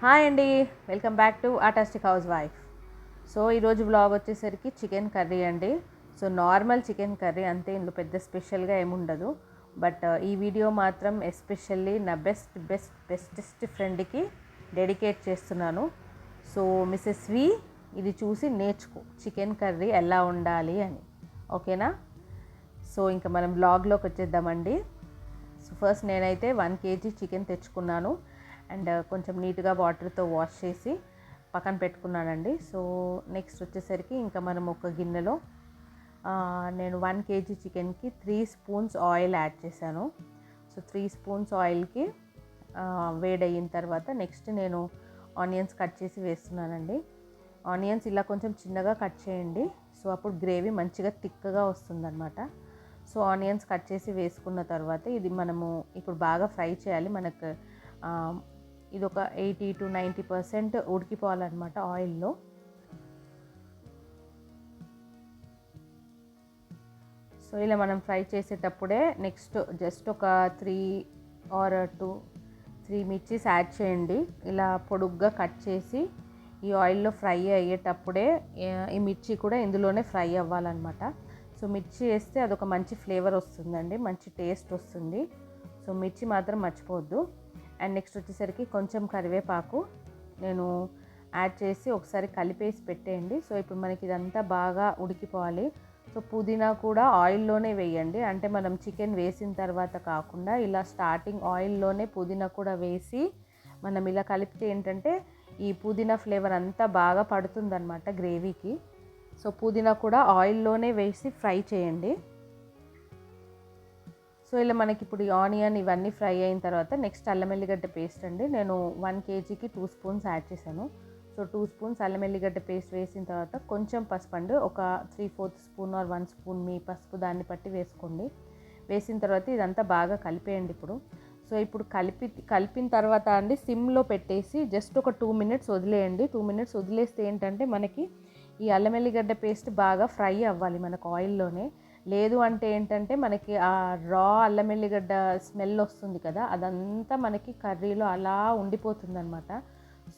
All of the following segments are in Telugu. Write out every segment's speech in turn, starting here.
హాయ్ అండి. Welcome back to autistic house wife so ఈరోజు బ్లాగ్ వచ్చేసరికి చికెన్ కర్రీ అండి. సో నార్మల్ చికెన్ కర్రీ అంతే ఇందులో పెద్ద స్పెషల్గా ఏముండదు బట్ ఈ వీడియో మాత్రం ఎస్పెషల్లీ నా బెస్ట్ బెస్ట్ బెస్టెస్ట్ ఫ్రెండ్కి డెడికేట్ చేస్తున్నాను. సో మిసెస్ వి ఇది చూసి నేర్చుకో చికెన్ కర్రీ ఎలా ఉండాలి అని. ఓకేనా సో ఇంకా మనం బ్లాగ్లోకి వచ్చేద్దామండి. సో ఫస్ట్ నేనైతే వన్ కేజీ చికెన్ తెచ్చుకున్నాను. అండ్ uh, కొంచెం నీట్గా వాటర్తో వాష్ చేసి పక్కన పెట్టుకున్నానండి. సో నెక్స్ట్ వచ్చేసరికి ఇంకా మనం ఒక గిన్నెలో నేను వన్ కేజీ చికెన్కి త్రీ స్పూన్స్ ఆయిల్ యాడ్ చేశాను. సో త్రీ స్పూన్స్ ఆయిల్కి వేడయిన తర్వాత నెక్స్ట్ నేను ఆనియన్స్ కట్ చేసి వేస్తున్నానండి. ఆనియన్స్ ఇలా కొంచెం చిన్నగా కట్ చేయండి. సో అప్పుడు గ్రేవీ మంచిగా థిక్గా వస్తుందన్నమాట. సో ఆనియన్స్ కట్ చేసి వేసుకున్న తర్వాత ఇది మనము ఇప్పుడు బాగా ఫ్రై చేయాలి. మనకు ఇది ఒక ఎయిటీ టు నైంటీ పర్సెంట్ ఉడికిపోవాలన్నమాట ఆయిల్లో. సో ఇలా మనం ఫ్రై చేసేటప్పుడే నెక్స్ట్ జస్ట్ ఒక త్రీ ఆర్ టూ త్రీ మిర్చీస్ యాడ్ చేయండి. ఇలా పొడుగ్గా కట్ చేసి ఈ ఆయిల్లో ఫ్రై అయ్యేటప్పుడే ఈ మిర్చి కూడా ఇందులోనే ఫ్రై అవ్వాలన్నమాట. సో మిర్చి వేస్తే అదొక మంచి ఫ్లేవర్ వస్తుందండి మంచి టేస్ట్ వస్తుంది. సో మిర్చి మాత్రం మర్చిపోవద్దు. అండ్ నెక్స్ట్ వచ్చేసరికి కొంచెం కరివేపాకు నేను యాడ్ చేసి ఒకసారి కలిపేసి పెట్టేయండి. సో ఇప్పుడు మనకి ఇదంతా బాగా ఉడికిపోవాలి. సో పుదీనా కూడా ఆయిల్లోనే వేయండి. అంటే మనం చికెన్ వేసిన తర్వాత కాకుండా ఇలా స్టార్టింగ్ ఆయిల్లోనే పుదీనా కూడా వేసి మనం ఇలా కలిపితే ఏంటంటే ఈ పుదీనా ఫ్లేవర్ అంతా బాగా పడుతుందన్నమాట గ్రేవీకి. సో పుదీనా కూడా ఆయిల్లోనే వేసి ఫ్రై చేయండి. సో ఇలా మనకి ఇప్పుడు ఈ ఆనియన్ ఇవన్నీ ఫ్రై అయిన తర్వాత నెక్స్ట్ అల్లం ఎల్లిగడ్డ పేస్ట్ అండి. నేను వన్ కేజీకి టూ స్పూన్స్ యాడ్ చేశాను. సో టూ స్పూన్స్ అల్లం ఎల్లిగడ్డ పేస్ట్ వేసిన తర్వాత కొంచెం పసుపు అండి ఒక three fourth spoon or one spoon మీ పసుపు దాన్ని బట్టి వేసుకోండి. వేసిన తర్వాత ఇదంతా బాగా కలిపేయండి ఇప్పుడు. సో ఇప్పుడు కలిపి కలిపిన తర్వాత అండి సిమ్లో పెట్టేసి జస్ట్ ఒక టూ మినిట్స్ వదిలేయండి. టూ మినిట్స్ వదిలేస్తే ఏంటంటే మనకి ఈ అల్లం ఎల్లిగడ్డ పేస్ట్ బాగా ఫ్రై అవ్వాలి మనకు ఆయిల్లోనే. లేదు అంటే ఏంటంటే మనకి ఆ రా అల్లం ఎల్లిగడ్డ స్మెల్ వస్తుంది కదా అదంతా మనకి కర్రీలో అలా ఉండిపోతుంది అనమాట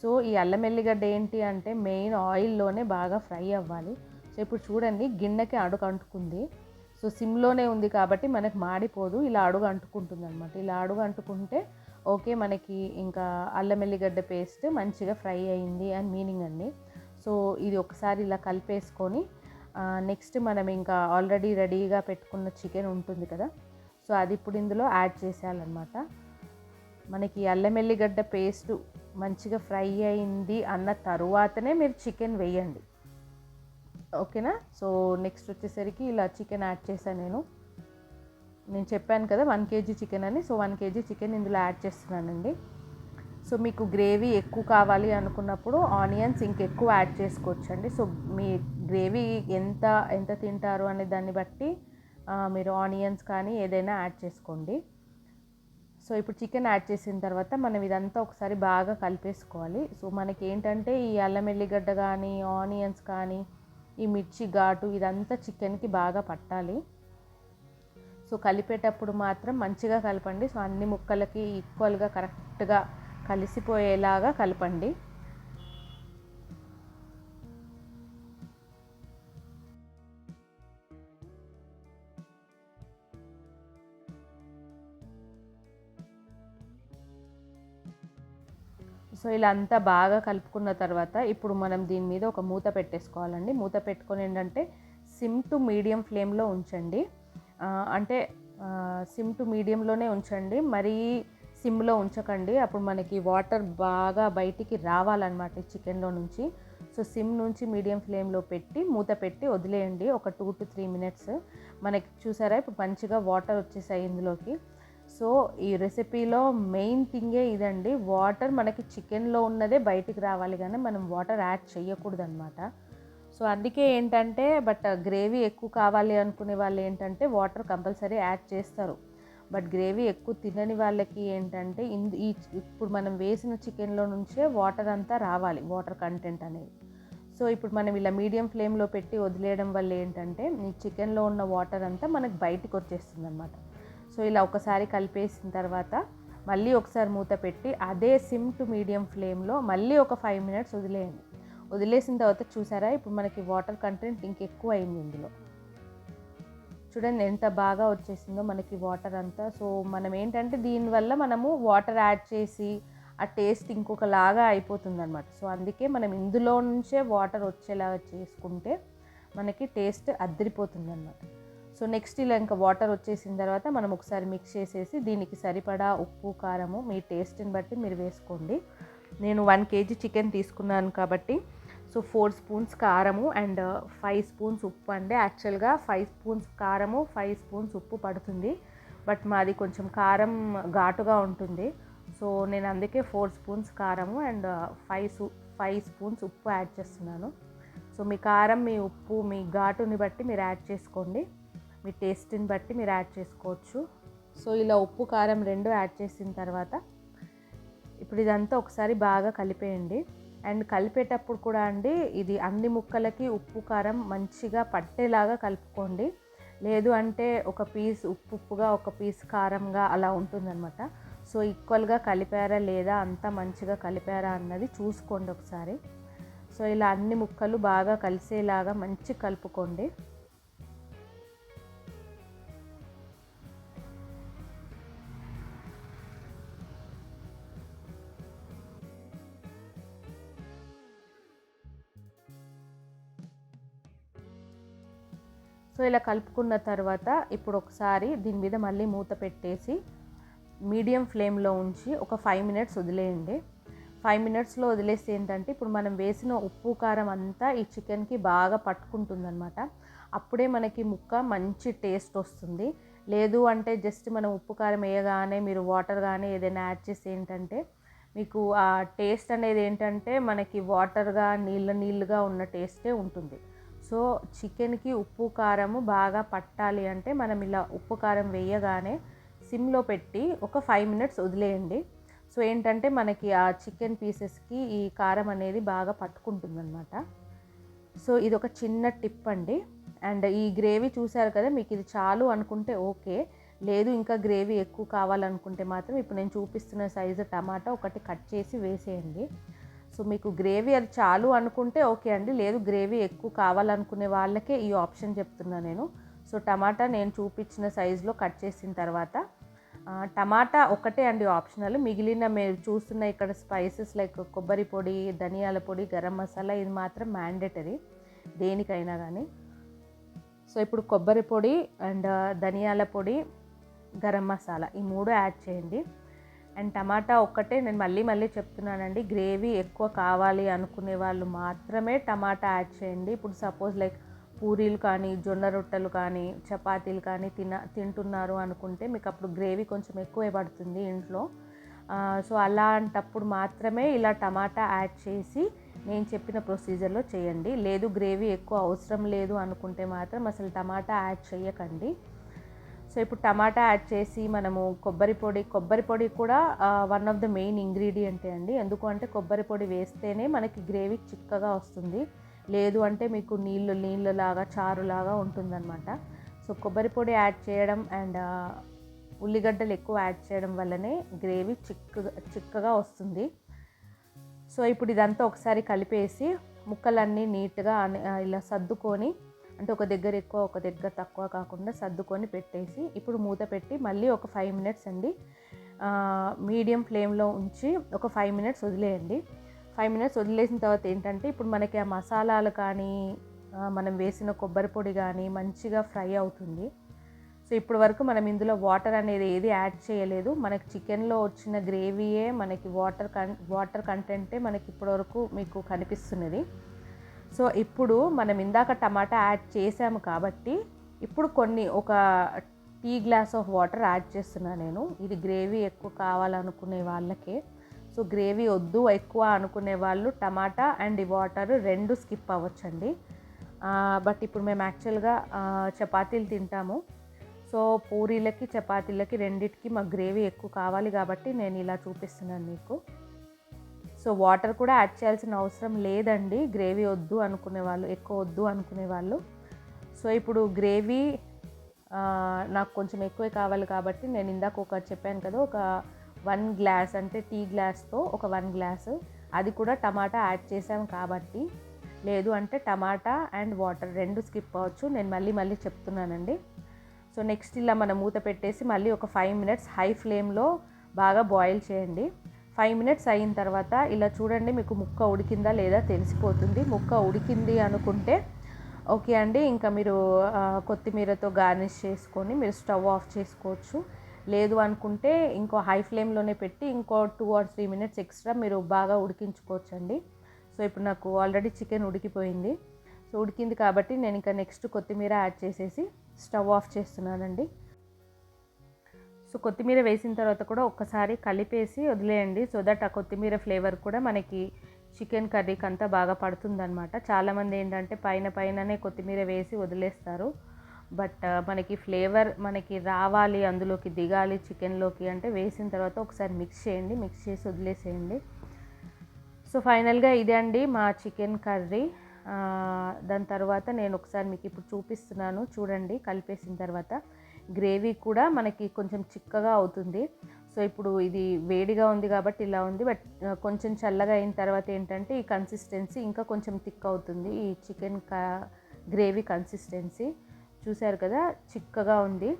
సో ఈ అల్లం ఎల్లిగడ్డ ఏంటి అంటే మెయిన్ ఆయిల్లోనే బాగా ఫ్రై అవ్వాలి. సో ఇప్పుడు చూడండి గిన్నెకి అడుగు అంటుకుంది. సో సిమ్లోనే ఉంది కాబట్టి మనకి మాడిపోదు ఇలా అడుగు అంటుకుంటుంది అనమాట ఇలా అడుగు అంటుకుంటే ఓకే మనకి ఇంకా అల్లం ఎల్లిగడ్డ పేస్ట్ మంచిగా ఫ్రై అయింది అని మీనింగ్ అండి. సో ఇది ఒకసారి ఇలా కలిపేసుకొని నెక్స్ట్ మనం ఇంకా ఆల్రెడీ రెడీగా పెట్టుకున్న చికెన్ ఉంటుంది కదా. సో అది ఇప్పుడు ఇందులో యాడ్ చేసేయాలన్నమాట. మనకి అల్లం ఎల్లిగడ్డ పేస్ట్ మంచిగా ఫ్రై అయింది అన్న తరువాతనే మీరు చికెన్ వేయండి. ఓకేనా సో నెక్స్ట్ వచ్చేసరికి ఇలా చికెన్ యాడ్ చేశాను నేను. నేను చెప్పాను కదా వన్ కేజీ చికెన్ అని. సో వన్ కేజీ చికెన్ ఇందులో యాడ్ చేస్తున్నానండి. సో మీకు గ్రేవీ ఎక్కువ కావాలి అనుకున్నప్పుడు ఆనియన్స్ ఇంకెక్కువ యాడ్ చేసుకోవచ్చు అండి సో మీ గ్రేవీ ఎంత ఎంత తింటారు అనే దాన్ని బట్టి మీరు ఆనియన్స్ కానీ ఏదైనా యాడ్ చేసుకోండి. సో ఇప్పుడు చికెన్ యాడ్ చేసిన తర్వాత మనం ఇదంతా ఒకసారి బాగా కలిపేసుకోవాలి. సో మనకి ఏంటంటే ఈ అల్లం ఎల్లిగడ్డ కానీ ఆనియన్స్ కానీ ఈ మిర్చి ఘాటు ఇదంతా చికెన్కి బాగా పట్టాలి. సో కలిపేటప్పుడు మాత్రం మంచిగా కలపండి. సో అన్ని ముక్కలకి ఈక్వల్గా కరెక్ట్గా కలిసిపోయేలాగా కలపండి. సో ఇలా అంతా బాగా కలుపుకున్న తర్వాత ఇప్పుడు మనం దీని మీద ఒక మూత పెట్టేసుకోవాలండి. మూత పెట్టుకొని ఏంటంటే సిమ్ టు మీడియం ఫ్లేమ్లో ఉంచండి. అంటే సిమ్ టు మీడియంలోనే ఉంచండి. మరీ సిమ్లో ఉంచకండి. అప్పుడు మనకి వాటర్ బాగా బయటికి రావాలన్నమాట ఈ చికెన్లో నుంచి. సో సిమ్ నుంచి మీడియం ఫ్లేమ్లో పెట్టి మూత పెట్టి వదిలేయండి. ఒక టూ టు త్రీ మినిట్స్. మనకి చూసారా? ఇప్పుడు మంచిగా వాటర్ వచ్చేసాయి ఇందులోకి. సో ఈ రెసిపీలో మెయిన్ థింగే ఇదండి. వాటర్ మనకి చికెన్లో ఉన్నదే బయటికి రావాలి కానీ మనం వాటర్ యాడ్ చేయకూడదు అనమాట సో అందుకే ఏంటంటే బట్ గ్రేవీ ఎక్కువ కావాలి అనుకునే వాళ్ళు ఏంటంటే వాటర్ కంపల్సరీ యాడ్ చేస్తారు. బట్ గ్రేవీ ఎక్కువ తినని వాళ్ళకి ఏంటంటే ఇందు ఈ ఇప్పుడు మనం వేసిన చికెన్లో నుంచే వాటర్ అంతా రావాలి వాటర్ కంటెంట్ అనేది. సో ఇప్పుడు మనం ఇలా మీడియం ఫ్లేమ్లో పెట్టి వదిలేయడం వల్ల ఏంటంటే ఈ చికెన్లో ఉన్న వాటర్ అంతా మనకు బయటకు వచ్చేస్తుంది అనమాట సో ఇలా ఒకసారి కలిపేసిన తర్వాత మళ్ళీ ఒకసారి మూత పెట్టి అదే సిమ్ టు మీడియం ఫ్లేమ్లో మళ్ళీ ఒక ఫైవ్ మినిట్స్ వదిలేయండి. వదిలేసిన తర్వాత చూసారా ఇప్పుడు మనకి వాటర్ కంటెంట్ ఇంకెక్కువ అయింది ఇందులో. చూడండి ఎంత బాగా వచ్చేసిందో మనకి వాటర్ అంతా. సో మనం ఏంటంటే దీనివల్ల మనము వాటర్ యాడ్ చేసి ఆ టేస్ట్ ఇంకొకలాగా అయిపోతుంది అనమాట సో అందుకే మనం ఇందులో నుంచే వాటర్ వచ్చేలాగా చేసుకుంటే మనకి టేస్ట్ అద్దరిపోతుంది అనమాట సో నెక్స్ట్ ఇలా ఇంకా వాటర్ వచ్చేసిన తర్వాత మనం ఒకసారి మిక్స్ చేసేసి దీనికి సరిపడా ఉప్పు కారము మీ టేస్ట్ని బట్టి మీరు వేసుకోండి. నేను వన్ కేజీ చికెన్ తీసుకున్నాను కాబట్టి సో ఫోర్ స్పూన్స్ కారము అండ్ uh, ఫైవ్ స్పూన్స్ ఉప్పు అండి. యాక్చువల్గా ఫైవ్ స్పూన్స్ కారము ఫైవ్ స్పూన్స్ ఉప్పు పడుతుంది. బట్ మాది కొంచెం కారం ఘాటుగా ఉంటుంది. సో నేను అందుకే ఫోర్ స్పూన్స్ కారము అండ్ uh, ఫైవ్ సు ఫైవ్ స్పూన్స్ ఉప్పు యాడ్ చేస్తున్నాను. సో మీ కారం మీ ఉప్పు మీ ఘాటుని బట్టి మీరు యాడ్ చేసుకోండి. మీ టేస్ట్ని బట్టి మీరు యాడ్ చేసుకోవచ్చు. సో ఇలా ఉప్పు కారం రెండు యాడ్ చేసిన తర్వాత ఇప్పుడు ఇదంతా ఒకసారి బాగా కలిపేయండి. అండ్ కలిపేటప్పుడు కూడా అండి ఇది అన్ని ముక్కలకి ఉప్పు కారం మంచిగా పట్టేలాగా కలుపుకోండి. లేదు అంటే ఒక పీస్ ఉప్పు ఉప్పుగా ఒక పీస్ కారంగా అలా ఉంటుందన్నమాట. సో ఈక్వల్గా కలిపారా లేదా అంతా మంచిగా కలిపారా అన్నది చూసుకోండి ఒకసారి. సో ఇలా అన్ని ముక్కలు బాగా కలిసేలాగా మంచి కలుపుకోండి. సో ఇలా కలుపుకున్న తర్వాత ఇప్పుడు ఒకసారి దీని మీద మళ్ళీ మూత పెట్టేసి మీడియం ఫ్లేమ్లో ఉంచి ఒక ఫైవ్ మినిట్స్ వదిలేయండి. ఫైవ్ మినిట్స్లో వదిలేస్తే ఏంటంటే ఇప్పుడు మనం వేసిన ఉప్పు కారం అంతా ఈ చికెన్కి బాగా పట్టుకుంటుందన్నమాట. అప్పుడే మనకి ముక్క మంచి టేస్ట్ వస్తుంది. లేదు అంటే జస్ట్ మనం ఉప్పు కారం వేయగానే మీరు వాటర్ కానీ ఏదైనా యాడ్ చేసి ఏంటంటే మీకు ఆ టేస్ట్ అనేది ఏంటంటే మనకి వాటర్గా నీళ్ళ నీళ్ళుగా ఉన్న టేస్టే ఉంటుంది. సో చికెన్కి ఉప్పు కారము బాగా పట్టాలి అంటే మనం ఇలా ఉప్పు కారం వేయగానే సిమ్లో పెట్టి ఒక ఫైవ్ మినిట్స్ వదిలేయండి. సో ఏంటంటే మనకి ఆ చికెన్ పీసెస్కి ఈ కారం అనేది బాగా పట్టుకుంటుందన్నమాట. సో ఇది ఒక చిన్న టిప్ అండి. అండ్ ఈ గ్రేవీ చూసారు కదా మీకు ఇది చాలు అనుకుంటే ఓకే. లేదు ఇంకా గ్రేవీ ఎక్కువ కావాలనుకుంటే మాత్రం ఇప్పుడు నేను చూపిస్తున్న సైజు టమాటా ఒకటి కట్ చేసి వేసేయండి. సో మీకు గ్రేవీ అది చాలు అనుకుంటే ఓకే అండి. లేదు గ్రేవీ ఎక్కువ కావాలనుకునే వాళ్ళకే ఈ ఆప్షన్ చెప్తున్నా నేను. సో టమాటా నేను చూపించిన సైజులో కట్ చేసిన తర్వాత టమాటా ఒకటే అండి ఆప్షనల్. మిగిలిన మీరు చూస్తున్న ఇక్కడ స్పైసెస్ లైక్ కొబ్బరి పొడి ధనియాల పొడి గరం మసాలా ఇది మాత్రం మ్యాండేటరీ దేనికైనా కానీ సో ఇప్పుడు కొబ్బరి పొడి అండ్ ధనియాల పొడి గరం మసాలా ఈ మూడు యాడ్ చేయండి. అండ్ టమాటా ఒక్కటే నేను మళ్ళీ మళ్ళీ చెప్తున్నానండి. గ్రేవీ ఎక్కువ కావాలి అనుకునే వాళ్ళు మాత్రమే టమాటా యాడ్ చేయండి. ఇప్పుడు సపోజ్ లైక్ పూరీలు కానీ జొన్న రొట్టెలు కానీ చపాతీలు కానీ తిన తింటున్నారు అనుకుంటే మీకు అప్పుడు గ్రేవీ కొంచెం ఎక్కువే పడుతుంది ఇంట్లో. సో అలాంటప్పుడు మాత్రమే ఇలా టమాటా యాడ్ చేసి నేను చెప్పిన ప్రొసీజర్లో చేయండి. లేదు గ్రేవీ ఎక్కువ అవసరం లేదు అనుకుంటే మాత్రం అసలు టమాటా యాడ్ చేయకండి. సో ఇప్పుడు టమాటా యాడ్ చేసి మనము కొబ్బరి పొడి కొబ్బరి పొడి కూడా వన్ ఆఫ్ ద మెయిన్ ఇంగ్రీడియంటే అండి. ఎందుకు అంటే కొబ్బరి పొడి వేస్తేనే మనకి గ్రేవీ చిక్కగా వస్తుంది. లేదు అంటే మీకు నీళ్ళు నీళ్ళలాగా చారులాగా ఉంటుందన్నమాట. సో కొబ్బరి పొడి యాడ్ చేయడం అండ్ ఉల్లిగడ్డలు ఎక్కువ యాడ్ చేయడం వల్లనే గ్రేవీ చిక్కగా చిక్కగా వస్తుంది. సో ఇప్పుడు ఇదంతా ఒకసారి కలిపేసి ముక్కలన్నీ నీట్గా ఇలా సర్దుకొని అంటే ఒక దగ్గర ఎక్కువ ఒక దగ్గర తక్కువ కాకుండా సర్దుకొని పెట్టేసి ఇప్పుడు మూత పెట్టి మళ్ళీ ఒక ఫైవ్ మినిట్స్ అండి. మీడియం ఫ్లేమ్లో ఉంచి ఒక ఫైవ్ మినిట్స్ వదిలేయండి. ఫైవ్ మినిట్స్ వదిలేసిన తర్వాత ఏంటంటే ఇప్పుడు మనకి ఆ మసాలాలు కానీ మనం వేసిన కొబ్బరి పొడి కానీ మంచిగా ఫ్రై అవుతుంది. సో ఇప్పటి వరకు మనం ఇందులో వాటర్ అనేది ఏది యాడ్ చేయలేదు. మనకి చికెన్లో వచ్చిన గ్రేవీయే మనకి వాటర్ కన్ వాటర్ కంటెంటే మనకి ఇప్పటివరకు మీకు కనిపిస్తున్నది. సో ఇప్పుడు మనం ఇందాక టమాటా యాడ్ చేసాము కాబట్టి ఇప్పుడు కొన్ని ఒక tea glass of water add చేస్తున్నాను నేను. ఇది గ్రేవీ ఎక్కువ కావాలనుకునే వాళ్ళకే. సో గ్రేవీ వద్దు ఎక్కువ అనుకునే వాళ్ళు టమాటా అండ్ ఈ వాటర్ రెండు స్కిప్ అవ్వచ్చండి. బట్ ఇప్పుడు మేము యాక్చువల్గా చపాతీలు తింటాము. సో పూరీలకి చపాతీలకి రెండిటికి మాకు గ్రేవీ ఎక్కువ కావాలి కాబట్టి నేను ఇలా చూపిస్తున్నాను మీకు. సో వాటర్ కూడా యాడ్ చేయాల్సిన అవసరం లేదండి. గ్రేవీ వద్దు అనుకునే వాళ్ళు ఎక్కువ వద్దు అనుకునే వాళ్ళు. సో ఇప్పుడు గ్రేవీ నాకు కొంచెం ఎక్కువే కావాలి కాబట్టి నేను ఇందాక ఒక చెప్పాను కదా ఒక వన్ గ్లాస్ అంటే టీ గ్లాస్తో ఒక వన్ గ్లాస్. అది కూడా టమాటా యాడ్ చేసాం కాబట్టి. లేదు అంటే టమాటా అండ్ వాటర్ రెండు స్కిప్ అవ్వచ్చు. నేను మళ్ళీ మళ్ళీ చెప్తున్నానండి. సో నెక్స్ట్ ఇలా మనం మూత పెట్టేసి మళ్ళీ ఒక ఫైవ్ మినిట్స్ హై ఫ్లేమ్లో బాగా బాయిల్ చేయండి. ఫైవ్ మినిట్స్ అయిన తర్వాత ఇలా చూడండి మీకు ముక్క ఉడికిందా లేదా తెలిసిపోతుంది. ముక్క ఉడికింది అనుకుంటే ఓకే అండి ఇంకా మీరు కొత్తిమీరతో గార్నిష్ చేసుకొని మీరు స్టవ్ ఆఫ్ చేసుకోవచ్చు. లేదు అనుకుంటే ఇంకో హై ఫ్లేమ్లోనే పెట్టి ఇంకో two or three minutes extra మీరు బాగా ఉడికించుకోవచ్చు అండి సో ఇప్పుడు నాకు ఆల్రెడీ చికెన్ ఉడికిపోయింది. సో ఉడికింది కాబట్టి నేను ఇంకా నెక్స్ట్ కొత్తిమీర యాడ్ చేసేసి స్టవ్ ఆఫ్ చేస్తున్నానండి. సో కొత్తిమీర వేసిన తర్వాత కూడా ఒక్కసారి కలిపేసి వదిలేయండి. సో దట్ ఆ కొత్తిమీర ఫ్లేవర్ కూడా మనకి చికెన్ కర్రీకి అంతా బాగా పడుతుందన్నమాట. చాలామంది ఏంటంటే పైన పైననే కొత్తిమీర వేసి వదిలేస్తారు. బట్ uh, మనకి ఫ్లేవర్ మనకి రావాలి అందులోకి దిగాలి చికెన్లోకి అంటే వేసిన తర్వాత ఒకసారి మిక్స్ చేయండి మిక్స్ చేసి వదిలేసేయండి. సో ఫైనల్గా ఇదే అండి మా చికెన్ కర్రీ uh, దాని తర్వాత నేను ఒకసారి మీకు ఇప్పుడు చూపిస్తున్నాను. చూడండి కలిపేసిన తర్వాత. గ్రేవీ కూడా మనకి కొంచెం చిక్కగా అవుతుంది. సో ఇప్పుడు ఇది వేడిగా ఉంది కాబట్టి ఇలా ఉంది. బట్ కొంచెం చల్లగా అయిన తర్వాత ఏంటంటే ఈ కన్సిస్టెన్సీ ఇంకా కొంచెం థిక్ అవుతుంది. ఈ చికెన్ కా గ్రేవీ కన్సిస్టెన్సీ చూశారు కదా చిక్కగా ఉంది.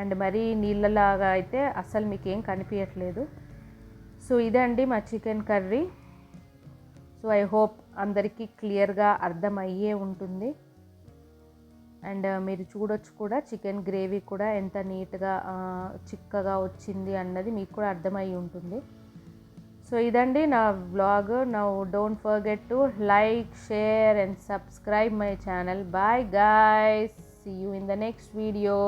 అండ్ మరీ నీళ్ళలాగా అయితే అస్సలు మీకు ఏం కనిపించట్లేదు సో ఇదండి మా chicken curry. So I hope అందరికీ క్లియర్గా అర్థమయ్యే ఉంటుంది. అండ్ మీరు చూడొచ్చు కూడా చికెన్ గ్రేవీ కూడా ఎంత నీట్గా చిక్కగా వచ్చింది అన్నది మీకు కూడా అర్థమై ఉంటుంది. సో ఇదండి నా వ్లాగ్. నా don't forget to like share and subscribe my channel. Bye guy see you in the next video.